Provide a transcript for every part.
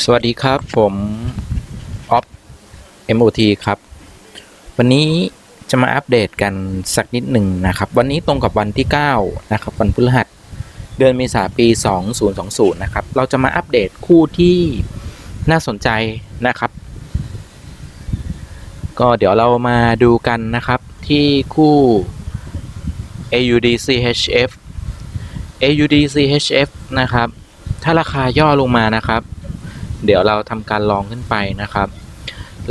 สวัสดีครับ ผมออฟ MOT ครับ วันนี้จะมาอัปเดตกันสักนิดหนึ่งนะครับ วันนี้ตรงกับวันที่ 9 นะครับ วันพฤหัส เดือนเมษาปี 2020 นะครับ เราจะมาอัปเดตคู่ที่น่าสนใจนะครับ ก็เดี๋ยวเรามาดูกันนะครับที่คู่ AUD CHF AUD CHF นะครับ ถ้าราคาย่อลงมานะครับ เดี๋ยวเราทำการลองขึ้นไปนะครับ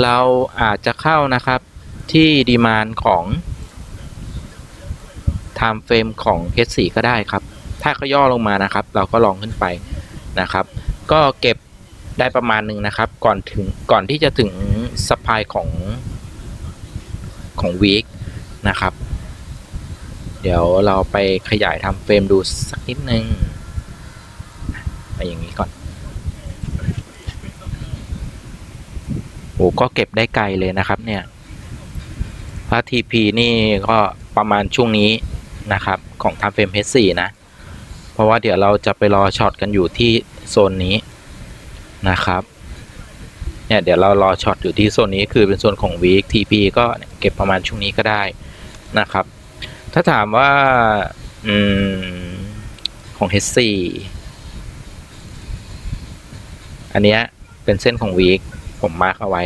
เราอาจจะเข้านะครับที่ดีมานของ time frame ของ H4 ก็ได้ครับ ถ้าเขาย่อลงมานะครับ เราก็ลองขึ้นไปนะครับ ก็เก็บได้ประมาณหนึ่งนะครับ ก่อนถึงก่อนที่จะถึงสปายของของวีคนะครับ เดี๋ยวเราไปขยายทำเฟรมดูสักนิดนึงไปอย่างนี้ก่อน อ้ก็เก็บได้ไกลเลยนะครับ เนี่ยพระ TP นี่ก็ประมาณช่วงนี้นะครับ ของทำเฟรม H4 นะ เพราะว่าเดี๋ยวเราจะไปรอช็อตกันอยู่ที่โซนนี้นะครับเนี่ยเดี๋ยวเรารอช็อตอยู่ที่โซนนี้คือเป็นโซนของ week TP ก็เก็บประมาณช่วงนี้ก็ได้นะครับ ถ้าถามว่าอืมของ H4 อันเนี้ยเป็นเส้นของ week ผมมาร์กเอาไว้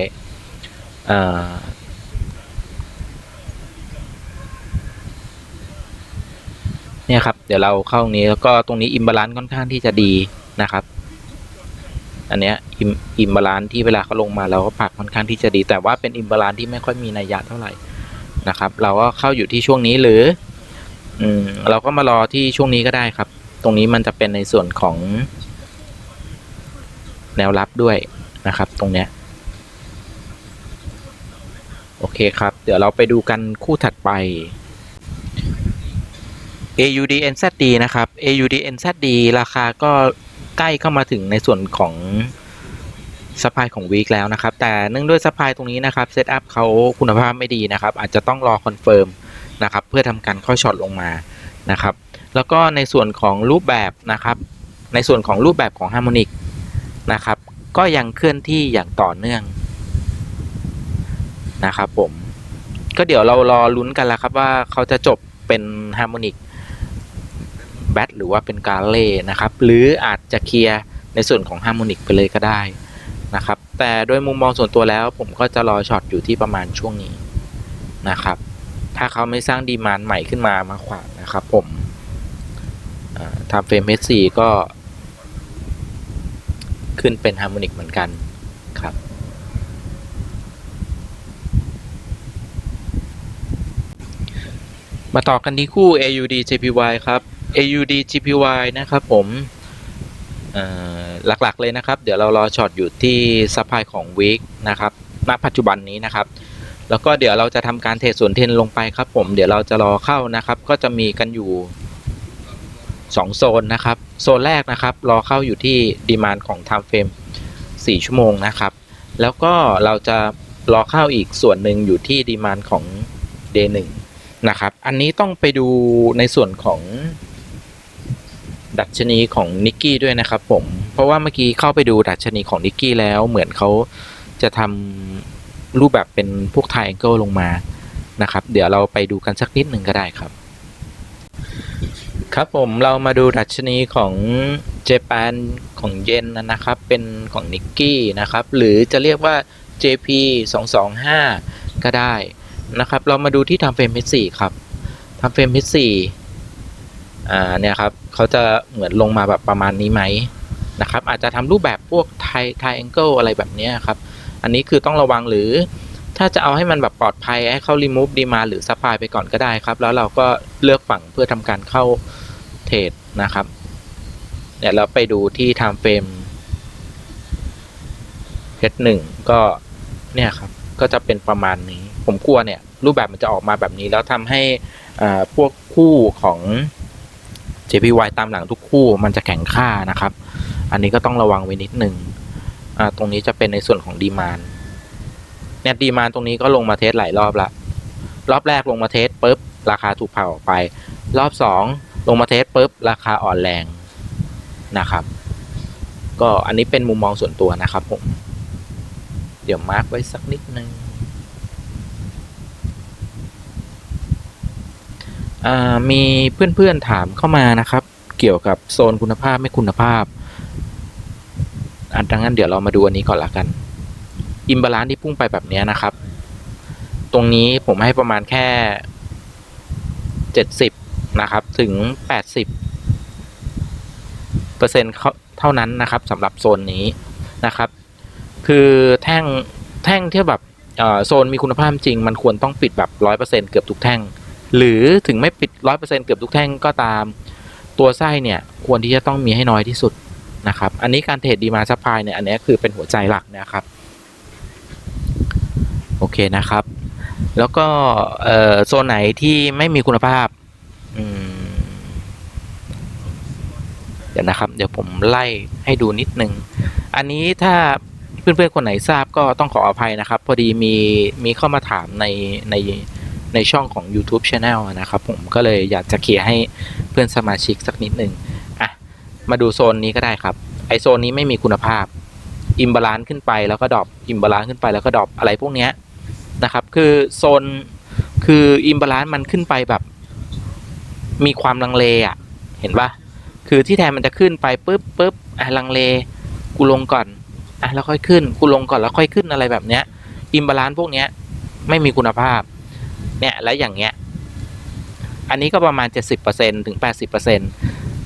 เนี่ยครับ เดี๋ยวเราเข้าตรงนี้แล้วก็ตรงนี้อิมบาลานซ์ค่อนข้างที่จะดีนะครับ อันเนี้ยอิมอิมบาลานซ์ที่เวลาเขาลงมาเราก็ปักค่อนข้างที่จะดี แต่ว่าเป็นอิมบาลานซ์ที่ไม่ค่อยมีนัยยะเท่าไหร่นะครับ เราก็เข้าอยู่ที่ช่วงนี้หรือ อืมเราก็มารอที่ช่วงนี้ก็ได้ครับ ตรงนี้มันจะเป็นในส่วนของแนวรับด้วยนะครับ ตรงเนี้ย โอเคครับ เดี๋ยวเราไปดูกันคู่ถัดไป AUD NZD นะครับ AUD NZD ราคาก็ใกล้เข้ามาถึงในส่วนของสปายของวีคแล้วนะครับ แต่เนื่องด้วยสปายตรงนี้นะครับเซตอัพเขาคุณภาพไม่ดีนะครับ อาจจะต้องรอคอนเฟิร์มนะครับ เพื่อทำการเข้าช็อตลงมานะครับ แล้วก็ในส่วนของรูปแบบนะครับ ในส่วนของรูปแบบของฮาร์โมนิกนะครับ ก็ยังเคลื่อนที่อย่างต่อเนื่อง นะครับผม ก็เดี๋ยวเรารอลุ้นกันแล้วครับว่าเขาจะจบเป็นฮาร์โมนิกแบทหรือว่าเป็นกาเล่นะครับ หรืออาจจะเคลียร์ในส่วนของฮาร์โมนิกไปเลยก็ได้นะครับ แต่โดยมุมมองส่วนตัวแล้ว ผมก็จะรอช็อตอยู่ที่ประมาณช่วงนี้นะครับ ถ้าเขาไม่สร้างดีมานใหม่ขึ้นมามาขวางนะครับ ผมทำเฟรม H4 ก็ขึ้นเป็นฮาร์โมนิกเหมือนกันครับ มาต่อกันที่คู่ AUD JPY ครับ AUD JPY นะครับผมหลักๆเลยนะครับ เดี๋ยวเรารอช็อตอยู่ที่ซัพพลายของวีคนะครับณปัจจุบันนี้นะครับ แล้วก็เดี๋ยวเราจะทำการเทรดส่วนเทนลงไปครับ ผมเดี๋ยวเราจะรอเข้านะครับ ก็จะมีกันอยู่ 2 โซนนะครับ โซนแรกนะครับ รอเข้าอยู่ที่ดีมานของ Time Frame 4ชั่วโมงนะครับ แล้วก็เราจะรอเข้าอีกส่วนหนึ่งอยู่ที่ดีมานของ Day 1 นะครับ อันนี้ต้องไปดูในส่วนของดัชนีของนิกกี้ด้วยนะครับผม เพราะว่าเมื่อกี้เข้าไปดูดัชนีของนิกกี้แล้วเหมือนเขาจะทำรูปแบบเป็นพวก triangle ลงมานะครับ เดี๋ยวเราไปดูกันสักนิดหนึ่งก็ได้ครับ ครับผมเรามาดูดัชนีของเจแปนของเยนนะครับ เป็นของนิกกี้นะครับ หรือจะเรียกว่า JP 225 ก็ได้ นะครับ เรามาดูที่ทำเฟรม H4 ครับทำเฟรม H4 อ่าเนี่ยครับเขาจะเหมือนลงมาแบบประมาณนี้ไหมนะครับ อาจจะทำรูปแบบพวกไทไทแองเกิลอะไรแบบนี้ครับ อันนี้คือต้องระวังหรือถ้าจะเอาให้มันแบบปลอดภัยให้เขา remove ดีมาหรือ supply ไปก่อนก็ได้ครับ แล้วเราก็เลือกฝั่งเพื่อทำการเข้าเทรดนะครับเดี๋ยวเราไปดูที่ time frame H1 ก็เนี่ยครับ ก็จะเป็นประมาณนี้ ผมกลัวเนี่ย รูปแบบมันจะออกมาแบบนี้ แล้วทำให้อ่พวกคู่ของ JPY ตามหลังทุกคู่มันจะแข็งค่านะครับ อันนี้ก็ต้องระวังไว้นิดหนึงอ่าตรงนี้จะเป็นในส่วนของดีมานเนี่ยดีมานตรงนี้ก็ลงมาเทสหลายรอบละรอบแรกลงมาเทสปุ๊บราคาถูกเผาออกไป รอบสองลงมาเทสปุ๊บราคาอ่อนแรงนะครับ ก็อันนี้เป็นมุมมองส่วนตัวนะครับผม เดี๋ยวมาร์กไว้สักนิดนึงอ่า มีเพื่อนๆถามเข้ามานะครับ เกี่ยวกับโซนคุณภาพไม่คุณภาพ อันดังนั้นเดี๋ยวเรามาดูอันนี้ก่อนละกันอิมบาลานที่พุ่งไปแบบนี้นะครับ ตรงนี้ผมให้ประมาณแค่เจ็ดสิบนะครับ ถึงแปดสิบเปอร์เซ็นต์เท่านั้นนะครับสำหรับโซนนี้นะครับ คือแท่งแท่งที่แบบโซนมีคุณภาพจริง มันควรต้องปิดแบบร้อยเปอร์เซ็นเกือบทุกแท่ง หรือถึงไม่ปิดร้อยเปอร์เซ็นเกือบทุกแท่งก็ตาม ตัวไส้เนี่ยควรที่จะต้องมีให้น้อยที่สุดนะครับ อันนี้การเทรดดีมาซัพพลายเนี่ยอันนี้คือเป็นหัวใจหลักนะครับ โอเคนะครับ แล้วก็โซนไหนที่ไม่มีคุณภาพเดี๋ยวนะครับ เดี๋ยวผมไล่ให้ดูนิดนึง อันนี้ถ้าเพื่อนๆคนไหนทราบก็ต้องขออภัยนะครับ พอดีมีมีเข้ามาถามในใน ในช่องของ YouTube Channel นะครับผมก็เลยอยากจะเคลียร์ให้เพื่อนสมาชิกสักนิดหนึ่งอะมาดูโซนนี้ก็ได้ครับ ไอโซนนี้ไม่มีคุณภาพอิมบาลานซ์ขึ้นไปแล้วก็ดรอปอิมบาลานซ์ขึ้นไปแล้วก็ดรอปอะไรพวกเนี้ยนะครับ คือโซนคืออิมบาลานซ์มันขึ้นไปแบบ มีความลังเลอะ เห็นปะคือที่แทนมันจะขึ้นไปปุ๊บปุ๊บอะลังเล กูลงก่อนอะแล้วค่อยขึ้น กูลงก่อนแล้วค่อยขึ้นอะไรแบบเนี้ยอิมบาลานซ์พวกเนี้ยไม่มีคุณภาพ เนี่ยแล้วอย่างเงี้ย อันนี้ก็ประมาณเจ็ดสิบเปอร์เซ็นถึงแปดสิบเปอร์เซ็น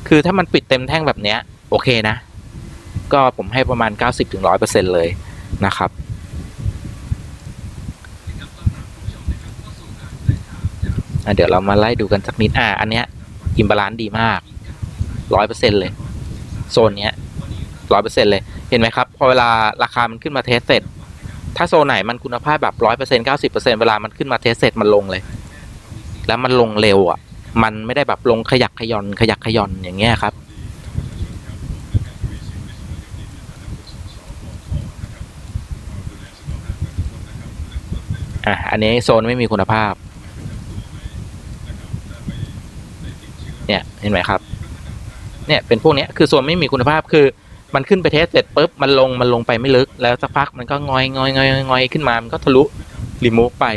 คือถ้ามันปิดเต็มแท่งแบบเนี้ย โอเคนะ ก็ผมให้ประมาณเก้าสิบถึงร้อยเปอร์เซ็นเลยนะครับเดี๋ยวเรามาไล่ดูกันสักนิด อ่า อันเนี้ยอิมบาลานซ์ดีมากร้อยเปอร์เซ็นเลย โซนเนี้ยร้อยเปอร์เซ็นเลย เห็นไหมครับ พอเวลาราคามันขึ้นมาเทสเสร็จ ถ้าโซนไหนมันคุณภาพแบบร้อยเปอร์เซ็นเก้าสิบเปอร์เซ็นเวลามันขึ้นมาเทสเสร็จมันลงเลย แล้วมันลงเร็วอะ มันไม่ได้แบบลงขยักขยอนขยักขยอนอย่างเงี้ยครับอะอันนี้โซนไม่มีคุณภาพ เนี่ยเห็นไหมครับ เนี่ยเป็นพวกเนี้ยคือโซนไม่มีคุณภาพคือ มันขึ้นไปเทสเสร็จปุ๊บมันลงมันลงไปไม่ลึก แล้วสักพักมันก็งอยงอยงอยงอยขึ้นมา มันก็ทะลุรีโมูฟไป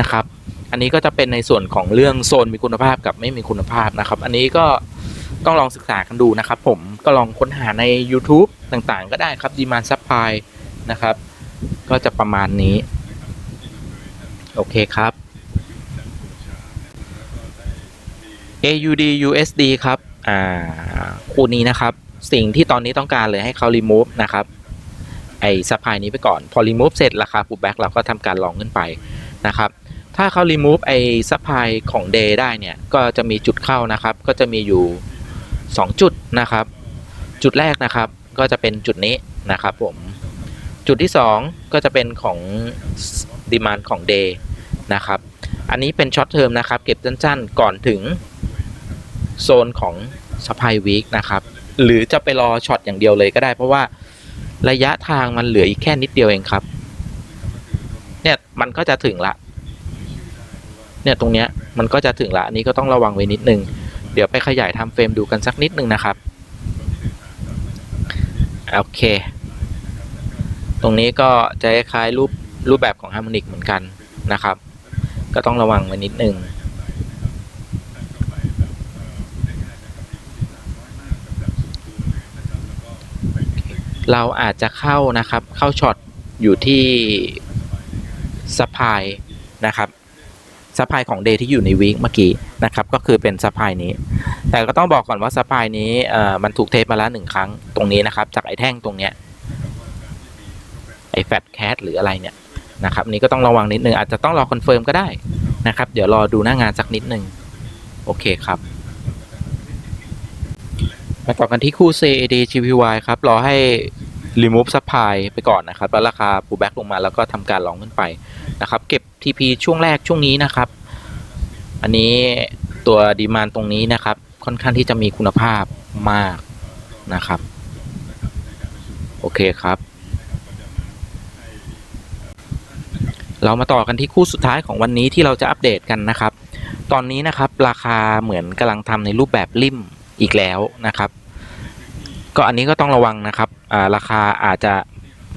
นะครับ อันนี้ก็จะเป็นในส่วนของเรื่องโซนมีคุณภาพกับไม่มีคุณภาพนะครับ อันนี้ก็ต้องลองศึกษากันดูนะครับ ผมก็ลองค้นหาใน YouTube ต่างๆ ก็ได้ครับ demand supply นะครับ ก็จะประมาณนี้ โอเคครับ AUD USD ครับ อ่า คู่นี้นะครับ สิ่งที่ตอนนี้ต้องการเลยให้เขา remove นะครับไอ้ซัพพลายนี้ไปก่อน พอ remove เสร็จราคา pullback เราก็ทำการลองขึ้นไปนะครับถ้าเขา remove ไอ้ซัพพลายของ day ได้เนี่ยก็จะมีจุดเข้านะครับ ก็จะมีอยู่ 2 จุดนะครับ จุดแรกนะครับก็จะเป็นจุดนี้นะครับผมจุดที่ 2 ก็จะเป็นของ demand ของ day นะครับอันนี้เป็นช็อตเทอมนะครับ เก็บสั้นๆ ก่อนถึงโซนของ supply week นะครับ หรือจะไปรอช็อตอย่างเดียวเลยก็ได้ เพราะว่าระยะทางมันเหลืออีกแค่นิดเดียวเองครับ เนี่ยมันก็จะถึงละ เนี่ยตรงเนี้ยมันก็จะถึงละอันนี้ก็ต้องระวังไว้นิดนึง เดี๋ยวไปขยายทำเฟรมดูกันสักนิดนึงนะครับโอเค ตรงนี้ก็จะคล้ายรูปรูปแบบของฮาร์โมนิกเหมือนกันนะครับ ก็ต้องระวังไว้นิดนึง เราอาจจะเข้านะครับ เข้าช็อตอยู่ที่สปายนะครับสปายของเดย์ที่อยู่ในวีคเมื่อกี้นะครับ ก็คือเป็นสปายนี้ แต่ก็ต้องบอกก่อนว่าสปายนี้เอ่อมันถูกเทสมาแล้วหนึ่งครั้งตรงนี้นะครับ จากไอ้แท่งตรงเนี้ยไอ้แฟตแคทหรืออะไรเนี่ยนะครับนนี้ก็ต้องระวังนิดนึงอาจจะต้องรอคอนเฟิร์มก็ได้นะครับ เดี๋ยวรอดูหน้างานสักนิดนึงโอเคครับมาต่อกันที่คู่ CAD GPY ครับรอให้ remove supply ไปก่อนนะครับแล้วราคา pullback ลงมาแล้วก็ทำการลองขึ้นไปนะครับ เก็บ TP ช่วงแรกช่วงนี้นะครับ อันนี้ตัวดีมานตรงนี้นะครับ ค่อนข้างที่จะมีคุณภาพมากนะครับ โอเคครับ เรามาต่อกันที่คู่สุดท้ายของวันนี้ที่เราจะอัปเดตกันนะครับ ตอนนี้นะครับราคาเหมือนกำลังทำในรูปแบบริมอีกแล้วนะครับ ก็อันนี้ก็ต้องระวังนะครับอ่าราคาอาจจะ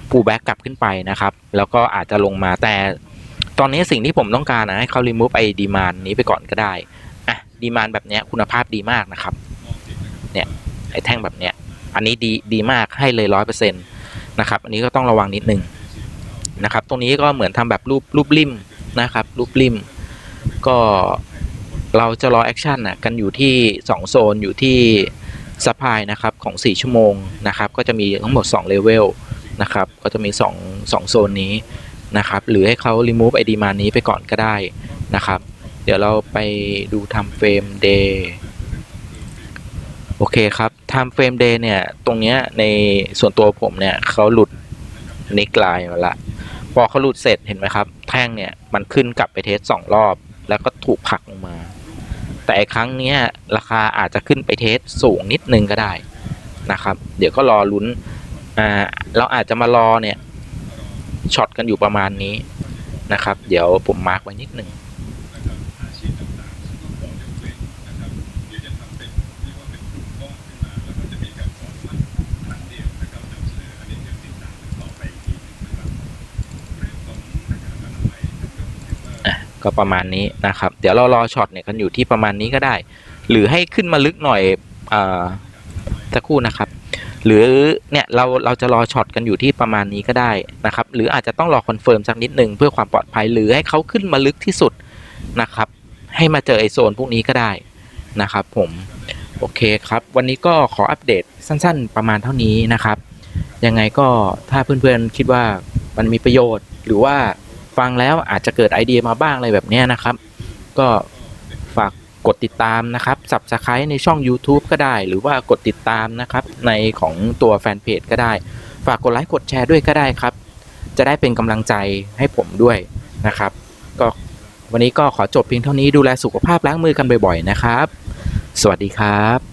ปูแบ็กกลับขึ้นไปนะครับ แล้วก็อาจจะลงมาแต่ตอนนี้สิ่งที่ผมต้องการนะให้เขา remove ไอ้ดีมานนี้ไปก่อนก็ได้อะดีมานแบบเนี้ยคุณภาพดีมากนะครับ เนี่ยไอ้แท่งแบบเนี้ย อันนี้ดีดีมากให้เลยร้อยเปอร์เซ็นต์นะครับ อันนี้ก็ต้องระวังนิดนึงนะครับ ตรงนี้ก็เหมือนทำแบบรูปรูปริมนะครับ รูปริม ก็เราจะรอแอคชั่นนะกันอยู่ที่ 2 โซนอยู่ที่ ซัพพลายนะครับของ 4 ชั่วโมงนะครับก็จะมีทั้งหมด2เลเวลนะครับก็จะมี 2 2 โซนนี้นะครับหรือให้เขา remove ไอดีมานี้ไปก่อนก็ได้นะครับ เดี๋ยวเราไปดูทำเฟรม day โอเคครับ time frame day เนี่ยตรงเนี้ยในส่วนตัวผมเนี่ยเขาหลุดนิกลน์มาละพอเขาหลุดเสร็จเห็นไหมครับ แท่งเนี่ยมันขึ้นกลับไปเทสสองรอบ แล้วก็ถูกผลักลงมา แต่ครั้งนี้ราคาอาจจะขึ้นไปเทสสูงนิดนึงก็ได้นะครับ เดี๋ยวก็รอลุ้นอ่าเราอาจจะมารอเนี่ยช็อตกันอยู่ประมาณนี้นะครับ เดี๋ยวผมมาร์กไว้นิดนึง ก็ประมาณนี้นะครับ เดี๋ยวเรารอช็อตเนี่ยกันอยู่ที่ประมาณนี้ก็ได้ หรือให้ขึ้นมาลึกหน่อยอ่าสักครู่นะครับ หรือเนี่ยเราเราจะรอช็อตกันอยู่ที่ประมาณนี้ก็ได้นะครับ หรืออาจจะต้องรอคอนเฟิร์มสักนิดหนึ่งเพื่อความปลอดภัย หรือให้เขาขึ้นมาลึกที่สุดนะครับ ให้มาเจอไอโซนพวกนี้ก็ได้นะครับ ผมโอเคครับ วันนี้ก็ขออัปเดตสั้นๆ ประมาณเท่านี้นะครับ ยังไงก็ถ้าเพื่อนๆคิดว่ามันมีประโยชน์หรือว่า ฟังแล้วอาจจะเกิดไอเดียมาบ้างอะไรแบบนี้นะครับ ก็ฝากกดติดตามนะครับ subscribe ในช่อง YouTube ก็ได้ หรือว่ากดติดตามนะครับในของตัวแฟนเพจก็ได้ ฝากกดไลค์กดแชร์ด้วยก็ได้ครับ จะได้เป็นกำลังใจให้ผมด้วยนะครับ ก็วันนี้ก็ขอจบเพียงเท่านี้ดูแลสุขภาพล้างมือกันบ่อยๆนะครับ สวัสดีครับ